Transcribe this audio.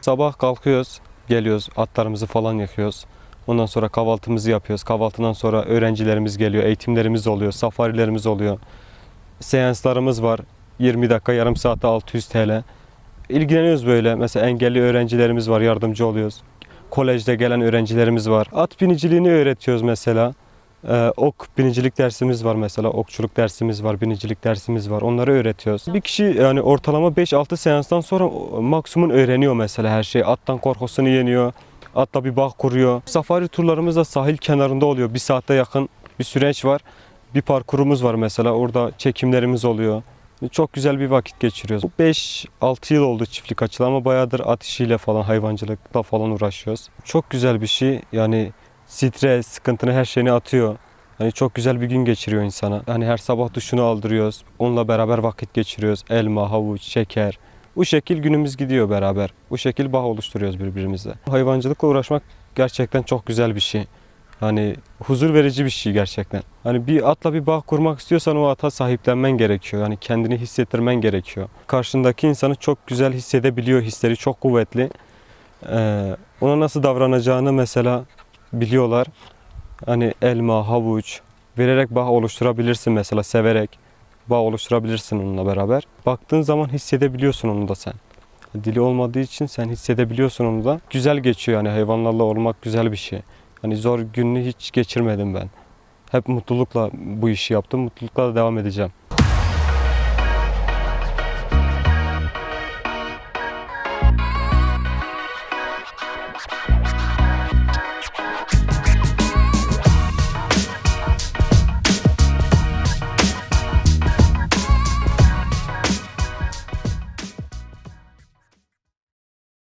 Sabah kalkıyoruz, geliyoruz, atlarımızı falan yakıyoruz. Ondan sonra kahvaltımızı yapıyoruz. Kahvaltıdan sonra öğrencilerimiz geliyor, eğitimlerimiz oluyor, safarilerimiz oluyor. Seanslarımız var. 20 dakika, yarım saatte 600 TL. İlgileniyoruz böyle. Mesela engelli öğrencilerimiz var, yardımcı oluyoruz. Kolejde gelen öğrencilerimiz var. At biniciliğini öğretiyoruz mesela. Ee, ok binicilik dersimiz var mesela. Okçuluk dersimiz var, binicilik dersimiz var. Onları öğretiyoruz. Bir kişi yani ortalama 5-6 seanstan sonra maksimum öğreniyor mesela her şeyi. Attan korkusunu yeniyor. Atla bir bağ kuruyor. Safari turlarımız da sahil kenarında oluyor. Bir saate yakın bir süreç var. Bir parkurumuz var mesela. Orada çekimlerimiz oluyor. Çok güzel bir vakit geçiriyoruz. 5-6 yıl oldu çiftlik açılı ama bayağıdır at işiyle falan hayvancılıkla falan uğraşıyoruz. Çok güzel bir şey. Yani stres, sıkıntını her şeyini atıyor. Hani çok güzel bir gün geçiriyor insana. Hani her sabah duşunu aldırıyoruz. Onunla beraber vakit geçiriyoruz. Elma, havuç, şeker. Bu şekil günümüz gidiyor beraber. Bu şekil bağ oluşturuyoruz birbirimizle. Hayvancılıkla uğraşmak gerçekten çok güzel bir şey. Hani huzur verici bir şey gerçekten. Hani bir atla bir bağ kurmak istiyorsan o ata sahiplenmen gerekiyor. Hani kendini hissettirmen gerekiyor. Karşındaki insanı çok güzel hissedebiliyor. Hisleri çok kuvvetli. Ee, ona nasıl davranacağını mesela biliyorlar. Hani elma, havuç vererek bağ oluşturabilirsin mesela severek bağ oluşturabilirsin onunla beraber. Baktığın zaman hissedebiliyorsun onu da sen. Dili olmadığı için sen hissedebiliyorsun onu da. Güzel geçiyor yani hayvanlarla olmak güzel bir şey. Hani zor gününü hiç geçirmedim ben. Hep mutlulukla bu işi yaptım. Mutlulukla da devam edeceğim.